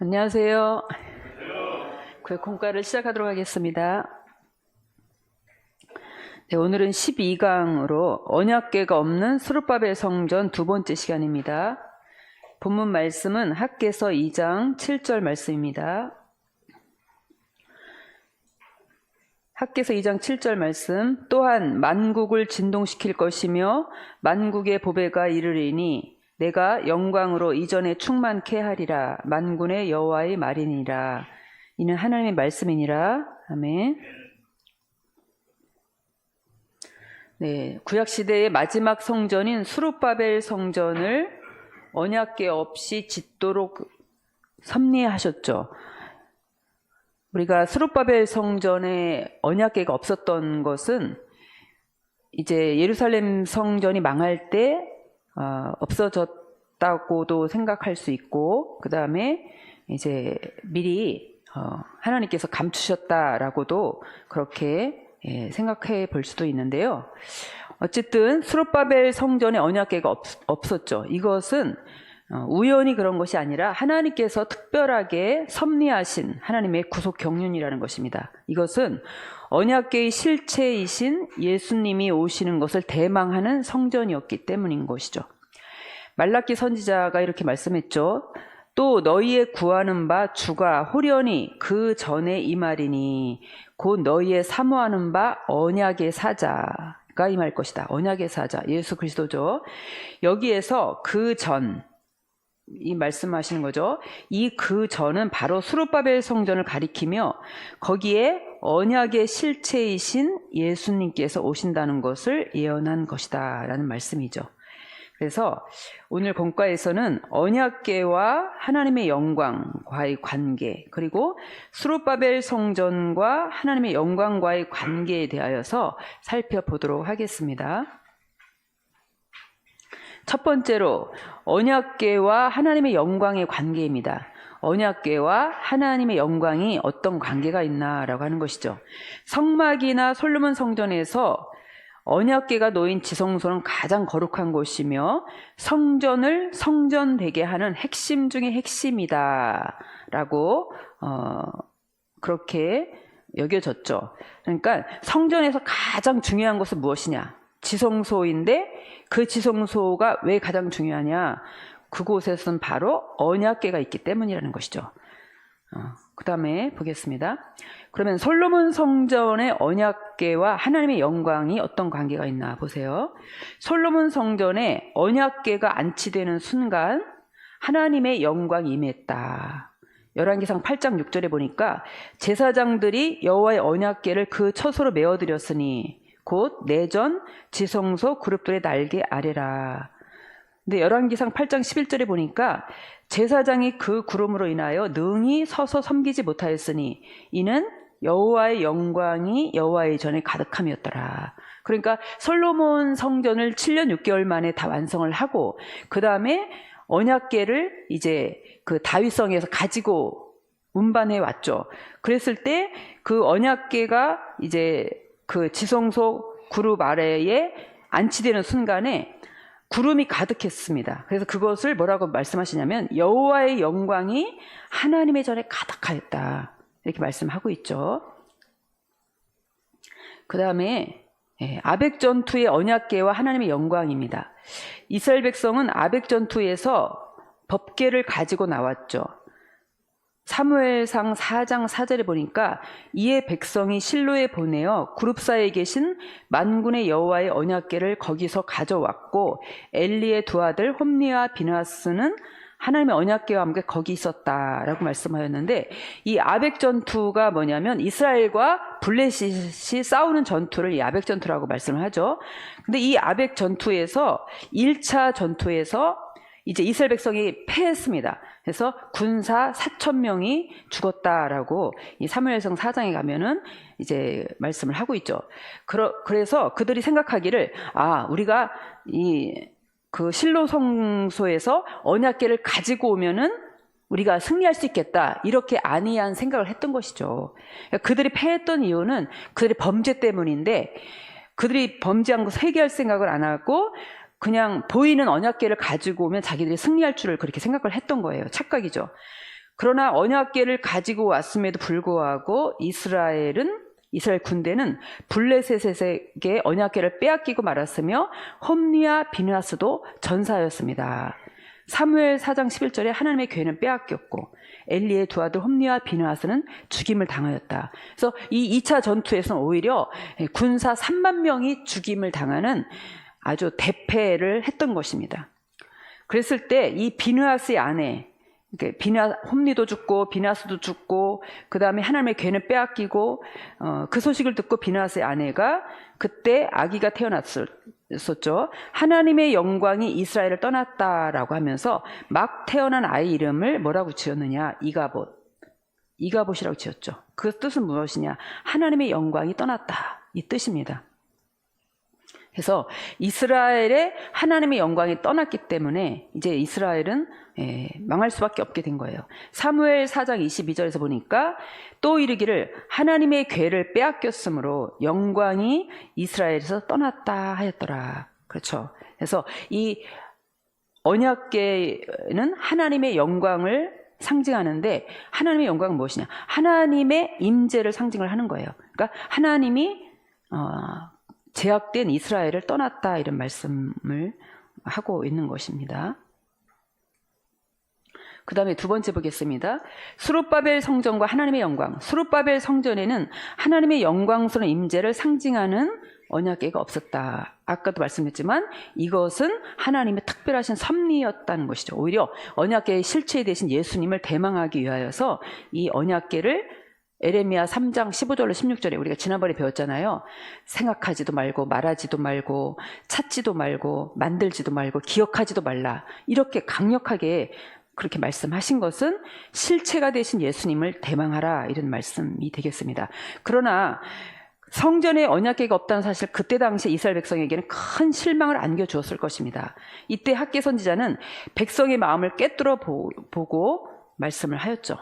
안녕하세요. 교육 공과를 시작하도록 하겠습니다. 네, 오늘은 12강으로 언약계가 없는 수르바벨 성전 두 번째 시간입니다. 본문 말씀은 학계서 2장 7절 말씀입니다. 학계서 2장 7절 말씀 또한 만국을 진동시킬 것이며 만국의 보배가 이르리니 내가 영광으로 이전에 충만케 하리라 만군의 여호와의 말이니라 이는 하나님의 말씀이니라 아멘. 네, 구약 시대의 마지막 성전인 수룹바벨 성전을 언약계 없이 짓도록 섭리하셨죠. 우리가 수룹바벨 성전에 언약계가 없었던 것은 이제 예루살렘 성전이 망할 때 어, 없어졌다고도 생각할 수 있고 그 다음에 이제 미리 어, 하나님께서 감추셨다라고도 그렇게 예, 생각해 볼 수도 있는데요. 어쨌든 수룹바벨 성전에 언약계가 없, 없었죠. 이것은 어, 우연히 그런 것이 아니라 하나님께서 특별하게 섭리하신 하나님의 구속 경륜이라는 것입니다. 이것은 언약계의 실체이신 예수님이 오시는 것을 대망하는 성전이었기 때문인 것이죠. 말라기 선지자가 이렇게 말씀했죠. 또 너희의 구하는 바 주가 호련히 그 전에 이 말이니 곧 너희의 사모하는 바 언약의 사자가 임할 것이다. 언약의 사자 예수 그리스도죠. 여기에서 그 전, 이 말씀하시는 거죠. 이 그 전은 바로 수르바벨 성전을 가리키며 거기에 언약의 실체이신 예수님께서 오신다는 것을 예언한 것이다라는 말씀이죠. 그래서 오늘 본과에서는 언약계와 하나님의 영광과의 관계 그리고 수르바벨 성전과 하나님의 영광과의 관계에 대하여서 살펴보도록 하겠습니다. 첫 번째로 언약계와 하나님의 영광의 관계입니다. 언약계와 하나님의 영광이 어떤 관계가 있나라고 하는 것이죠. 성막이나 솔로몬 성전에서 언약계가 놓인 지성소는 가장 거룩한 곳이며 성전을 성전되게 하는 핵심 중의 핵심이다 라고 어, 그렇게 여겨졌죠. 그러니까 성전에서 가장 중요한 것은 무엇이냐? 지성소인데 그 지성소가 왜 가장 중요하냐? 그곳에서는 바로 언약계가 있기 때문이라는 것이죠. 어, 그 다음에 보겠습니다. 그러면 솔로몬 성전의 언약계와 하나님의 영광이 어떤 관계가 있나 보세요. 솔로몬 성전에 언약계가 안치되는 순간 하나님의 영광이 임했다. 열왕기상 8장 6절에 보니까 제사장들이 여호와의 언약계를 그 처소로 메어드렸으니 곧 내전 지성소 그룹들의 날개 아래라. 근데 열왕기상 8장 11절에 보니까 제사장이 그 구름으로 인하여 능히 서서 섬기지 못하였으니 이는 여호와의 영광이 여호와의 전에 가득함이었더라. 그러니까 솔로몬 성전을 7년 6개월 만에 다 완성을 하고 그 다음에 언약계를 이제 그 다윗성에서 가지고 운반해 왔죠. 그랬을 때 그 언약계가 이제 그 지성소 그룹 아래에 안치되는 순간에 구름이 가득했습니다. 그래서 그것을 뭐라고 말씀하시냐면 여호와의 영광이 하나님의 전에 가득하였다. 이렇게 말씀하고 있죠. 그 다음에 예, 아벡 전투의 언약계와 하나님의 영광입니다. 이스라엘 백성은 아벡 전투에서 법계를 가지고 나왔죠. 사무엘상 4장 4절에 보니까 이에 백성이 실로에 보내어 그룹사에 계신 만군의 여호와의 언약궤를 거기서 가져왔고 엘리의 두 아들 홈리와 비나스는 하나님의 언약궤와 함께 거기 있었다라고 말씀하였는데 이 아벡 전투가 뭐냐면 이스라엘과 블레셋이 싸우는 전투를 이 아벡 전투라고 말씀을 하죠. 근데 이 아벡 전투에서 1차 전투에서 이제 이스라엘 백성이 패했습니다. 그래서 군사 4천 명이 죽었다라고 이 사무엘성 4장에 가면은 이제 말씀을 하고 있죠. 그러, 그래서 그들이 생각하기를 아 우리가 이 그 실로 성소에서 언약계를 가지고 오면은 우리가 승리할 수 있겠다 이렇게 안이한 생각을 했던 것이죠. 그러니까 그들이 패했던 이유는 그들의 범죄 때문인데 그들이 범죄한 것을 회개할 생각을 안 하고 그냥 보이는 언약계를 가지고 오면 자기들이 승리할 줄을 그렇게 생각을 했던 거예요. 착각이죠. 그러나 언약궤를 가지고 왔음에도 불구하고 이스라엘은 이스라엘 군대는 블레셋에게 언약궤를 빼앗기고 말았으며 홈리와 비느하스도 전사였습니다. 사무엘 4장 11절에 하나님의 궤는 빼앗겼고 엘리의 두 아들 홈리와 비느하스는 죽임을 당하였다. 그래서 이 2차 전투에서는 오히려 군사 3만 명이 죽임을 당하는 아주 대패를 했던 것입니다. 그랬을 때 이 비느하스의 아내 비나 홈리도 죽고 비나스도 죽고 그 다음에 하나님의 괴는 빼앗기고 어, 그 소식을 듣고 비나스의 아내가 그때 아기가 태어났었죠. 하나님의 영광이 이스라엘을 떠났다라고 하면서 막 태어난 아이 이름을 뭐라고 지었느냐 이가봇 이가봇이라고 지었죠. 그 뜻은 무엇이냐 하나님의 영광이 떠났다 이 뜻입니다. 그래서 이스라엘의 하나님의 영광이 떠났기 때문에 이제 이스라엘은 예, 망할 수밖에 없게 된 거예요. 사무엘 4장 22절에서 보니까 또 이르기를 하나님의 괴를 빼앗겼으므로 영광이 이스라엘에서 떠났다 하였더라. 그렇죠. 그래서 이 언약계는 하나님의 영광을 상징하는데 하나님의 영광은 무엇이냐? 하나님의 임재를 상징을 하는 거예요. 그러니까 하나님이 어, 제약된 이스라엘을 떠났다 이런 말씀을 하고 있는 것입니다. 그 다음에 두 번째 보겠습니다. 수룹바벨 성전과 하나님의 영광. 수룹바벨 성전에는 하나님의 영광스러운 임재를 상징하는 언약계가 없었다. 아까도 말씀했지만 이것은 하나님의 특별하신 섭리였다는 것이죠. 오히려 언약계의 실체 대신 예수님을 대망하기 위하여서 이 언약계를 에레미야 3장 15절로 16절에 우리가 지난번에 배웠잖아요. 생각하지도 말고 말하지도 말고 찾지도 말고 만들지도 말고 기억하지도 말라. 이렇게 강력하게 그렇게 말씀하신 것은 실체가 되신 예수님을 대망하라 이런 말씀이 되겠습니다. 그러나 성전에 언약계가 없다는 사실 그때 당시 이스라엘 백성에게는 큰 실망을 안겨주었을 것입니다. 이때 학계 선지자는 백성의 마음을 꿰뚫어 보고 말씀을 하였죠.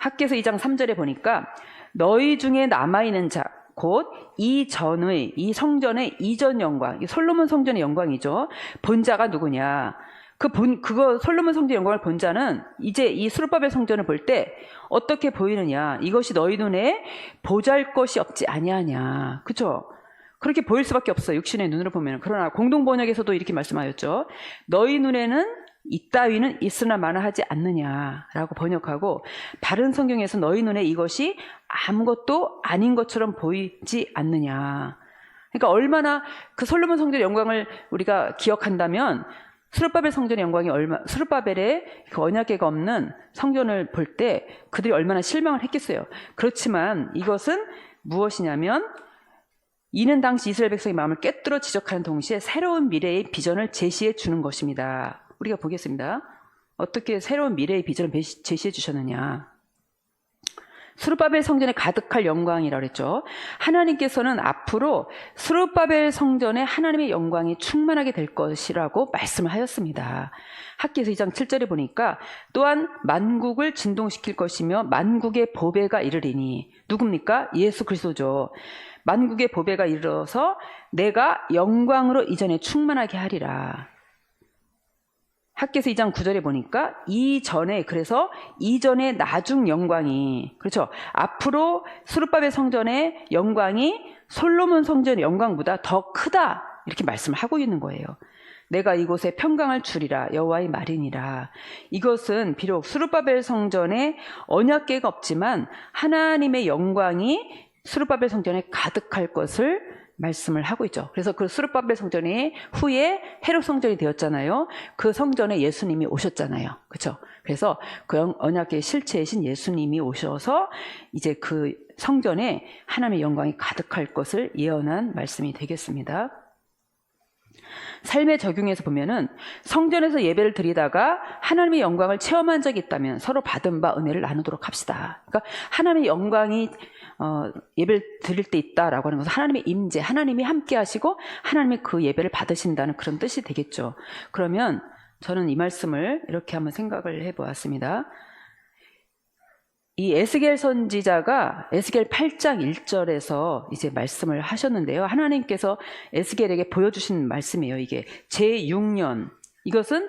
학계서 2장 3절에 보니까 너희 중에 남아있는 자, 곧 이전의, 이 성전의 이전 영광, 솔로몬 성전의 영광이죠. 본자가 누구냐. 그 본, 그거 솔로몬 성전 영광을 본 자는 이제 이 수르바벨 성전을 볼 때 어떻게 보이느냐. 이것이 너희 눈에 보잘 것이 없지 아니하냐. 그죠? 그렇게 보일 수밖에 없어. 육신의 눈으로 보면. 그러나 공동 번역에서도 이렇게 말씀하였죠. 너희 눈에는 이따위는 있으나 마나 하지 않느냐라고 번역하고 바른 성경에서 너희 눈에 이것이 아무것도 아닌 것처럼 보이지 않느냐. 그러니까 얼마나 그 솔로몬 성전의 영광을 우리가 기억한다면 수르바벨 성전의 영광이 얼마 수르바벨의 그 언약계가 없는 성전을 볼 때 그들이 얼마나 실망을 했겠어요. 그렇지만 이것은 무엇이냐면 이는 당시 이스라엘 백성의 마음을 꿰뚫어 지적하는 동시에 새로운 미래의 비전을 제시해 주는 것입니다. 우리가 보겠습니다. 어떻게 새로운 미래의 비전을 제시해 주셨느냐. 수르바벨 성전에 가득할 영광이라고 했죠. 하나님께서는 앞으로 수르바벨 성전에 하나님의 영광이 충만하게 될 것이라고 말씀을 하였습니다. 학기에서 2장 7절에 보니까 또한 만국을 진동시킬 것이며 만국의 보배가 이르리니 누굽니까? 예수 그리스도죠. 만국의 보배가 이르러서 내가 영광으로 이전에 충만하게 하리라. 학계서 2장 9절에 보니까 이전에 그래서 이전의 나중 영광이 그렇죠. 앞으로 수르바벨 성전의 영광이 솔로몬 성전의 영광보다 더 크다. 이렇게 말씀을 하고 있는 거예요. 내가 이곳에 평강을 주리라 여호와의 말이니라. 이것은 비록 수르바벨 성전에 언약계가 없지만 하나님의 영광이 수르바벨 성전에 가득할 것을 말씀을 하고 있죠. 그래서 그 수르바벨 성전이 후에 헤롯 성전이 되었잖아요. 그 성전에 예수님이 오셨잖아요. 그렇죠? 그래서 그 언약의 실체이신 예수님이 오셔서 이제 그 성전에 하나님의 영광이 가득할 것을 예언한 말씀이 되겠습니다. 삶의 적용에서 보면은 성전에서 예배를 드리다가 하나님의 영광을 체험한 적이 있다면 서로 받은 바 은혜를 나누도록 합시다. 그러니까 하나님의 영광이 어, 예배를 드릴 때 있다라고 하는 것은 하나님의 임재, 하나님이 함께 하시고 하나님이 그 예배를 받으신다는 그런 뜻이 되겠죠. 그러면 저는 이 말씀을 이렇게 한번 생각을 해 보았습니다. 이 에스겔 선지자가 에스겔 8장 1절에서 이제 말씀을 하셨는데요. 하나님께서 에스겔에게 보여주신 말씀이에요. 이게 제6년. 이것은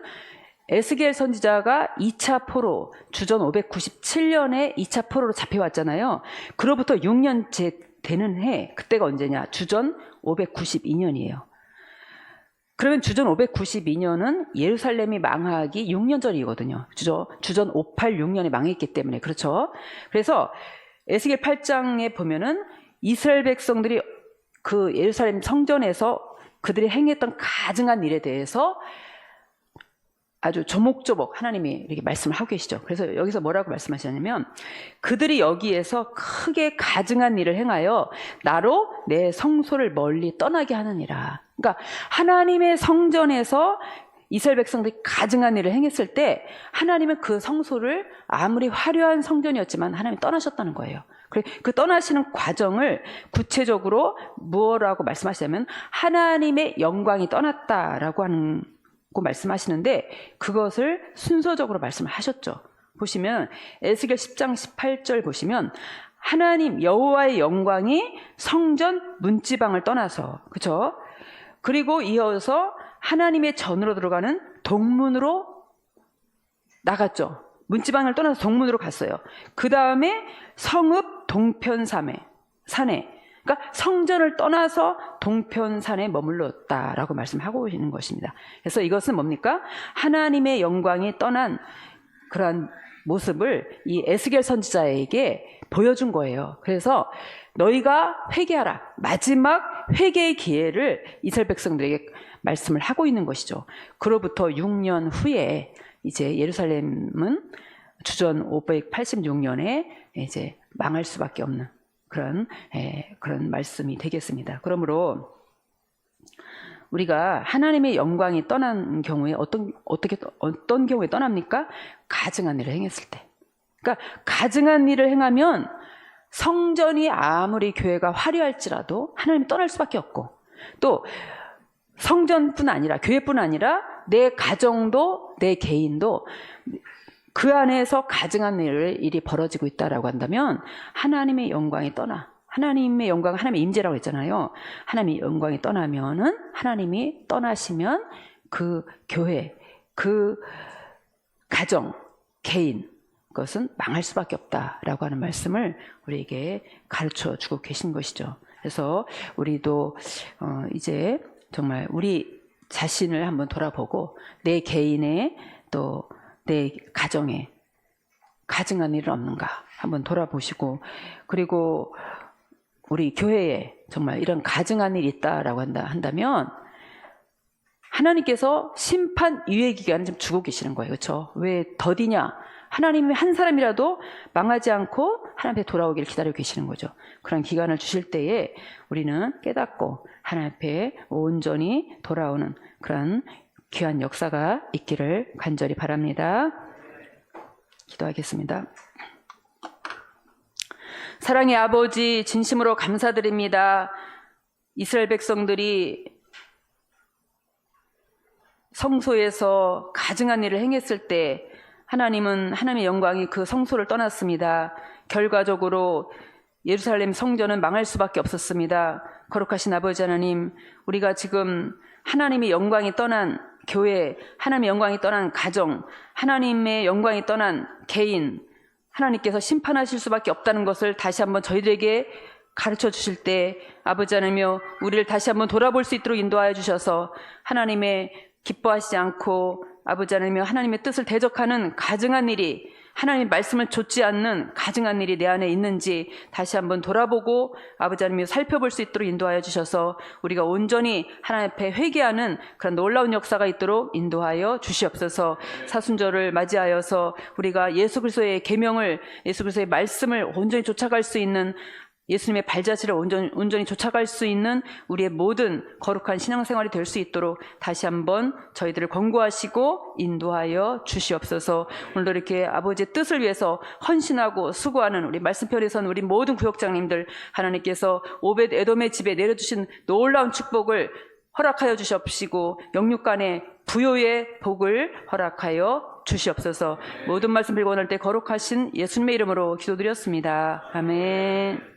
에스겔 선지자가 2차 포로 주전 597년에 2차 포로로 잡혀왔잖아요. 그로부터 6년째 되는 해 그때가 언제냐? 주전 592년이에요. 그러면 주전 592년은 예루살렘이 망하기 6년 전이거든요. 주전, 주전 586년에 망했기 때문에 그렇죠. 그래서 에스겔 8장에 보면은 이스라엘 백성들이 그 예루살렘 성전에서 그들이 행했던 가증한 일에 대해서 아주 조목조목 하나님이 이렇게 말씀을 하고 계시죠. 그래서 여기서 뭐라고 말씀하시냐면 그들이 여기에서 크게 가증한 일을 행하여 나로 내 성소를 멀리 떠나게 하느니라. 그러니까 하나님의 성전에서 이스라엘 백성들이 가증한 일을 행했을 때 하나님은 그 성소를 아무리 화려한 성전이었지만 하나님이 떠나셨다는 거예요. 그 떠나시는 과정을 구체적으로 무엇라고 말씀하시냐면 하나님의 영광이 떠났다라고 하는 고 말씀하시는데 그것을 순서적으로 말씀을 하셨죠. 보시면 에스겔 10장 18절 보시면 하나님 여호와의 영광이 성전 문지방을 떠나서 그렇죠? 그리고 이어서 하나님의 전으로 들어가는 동문으로 나갔죠. 문지방을 떠나서 동문으로 갔어요. 그 다음에 성읍 동편산에 산에 그러니까 성전을 떠나서 동편산에 머물렀다라고 말씀하고 있는 것입니다. 그래서 이것은 뭡니까? 하나님의 영광이 떠난 그러한 모습을 이 에스겔 선지자에게 보여준 거예요. 그래서 너희가 회개하라. 마지막 회개의 기회를 이스라엘 백성들에게 말씀을 하고 있는 것이죠. 그로부터 6년 후에 이제 예루살렘은 주전 586년에 이제 망할 수밖에 없는 그런 에, 그런 말씀이 되겠습니다. 그러므로 우리가 하나님의 영광이 떠난 경우에 어떤 어떻게 어떤 경우에 떠납니까? 가증한 일을 행했을 때. 그러니까 가증한 일을 행하면 성전이 아무리 교회가 화려할지라도 하나님이 떠날 수밖에 없고 또 성전뿐 아니라 교회뿐 아니라 내 가정도 내 개인도 그 안에서 가증한 일, 일이 벌어지고 있다라고 한다면 하나님의 영광이 떠나 하나님의 영광, 하나님의 임재라고 했잖아요. 하나님의 영광이 떠나면은 하나님이 떠나시면 그 교회, 그 가정, 개인 그 것은 망할 수밖에 없다라고 하는 말씀을 우리에게 가르쳐 주고 계신 것이죠. 그래서 우리도 어 이제 정말 우리 자신을 한번 돌아보고 내 개인의 또 내 가정에 가증한 일은 없는가 한번 돌아보시고 그리고 우리 교회에 정말 이런 가증한 일이 있다라고 한다 한다면 하나님께서 심판 유예 기간을 좀 주고 계시는 거예요. 그렇죠? 왜 더디냐? 하나님이 한 사람이라도 망하지 않고 하나님 앞에 돌아오기를 기다리고 계시는 거죠. 그런 기간을 주실 때에 우리는 깨닫고 하나님 앞에 온전히 돌아오는 그런 귀한 역사가 있기를 간절히 바랍니다. 기도하겠습니다. 사랑의 아버지, 진심으로 감사드립니다. 이스라엘 백성들이 성소에서 가증한 일을 행했을 때 하나님은 하나님의 영광이 그 성소를 떠났습니다. 결과적으로 예루살렘 성전은 망할 수밖에 없었습니다. 거룩하신 아버지 하나님, 우리가 지금 하나님의 영광이 떠난 교회, 하나님의 영광이 떠난 가정, 하나님의 영광이 떠난 개인, 하나님께서 심판하실 수밖에 없다는 것을 다시 한번 저희들에게 가르쳐 주실 때 아버지 하나님여 우리를 다시 한번 돌아볼 수 있도록 인도하여 주셔서 하나님의 기뻐하시지 않고 아버지 하나님여 하나님의 뜻을 대적하는 가증한 일이 하나님 말씀을 좇지 않는 가증한 일이 내 안에 있는지 다시 한번 돌아보고 아버지 하나님 살펴볼 수 있도록 인도하여 주셔서 우리가 온전히 하나님 앞에 회개하는 그런 놀라운 역사가 있도록 인도하여 주시옵소서. 사순절을 맞이하여서 우리가 예수 그리스도의 계명을 예수 그리스도의 말씀을 온전히 쫓아갈 수 있는 예수님의 발자취를 온전히, 온전히 쫓아갈 수 있는 우리의 모든 거룩한 신앙생활이 될 수 있도록 다시 한번 저희들을 권고하시고 인도하여 주시옵소서 오늘도 이렇게 아버지의 뜻을 위해서 헌신하고 수고하는 우리 말씀편에서는 우리 모든 구역장님들 하나님께서 오벳 에돔의 집에 내려주신 놀라운 축복을 허락하여 주시옵시고 영육간의 부요의 복을 허락하여 주시옵소서 모든 말씀 빌고 원할 때 거룩하신 예수님의 이름으로 기도드렸습니다. 아멘.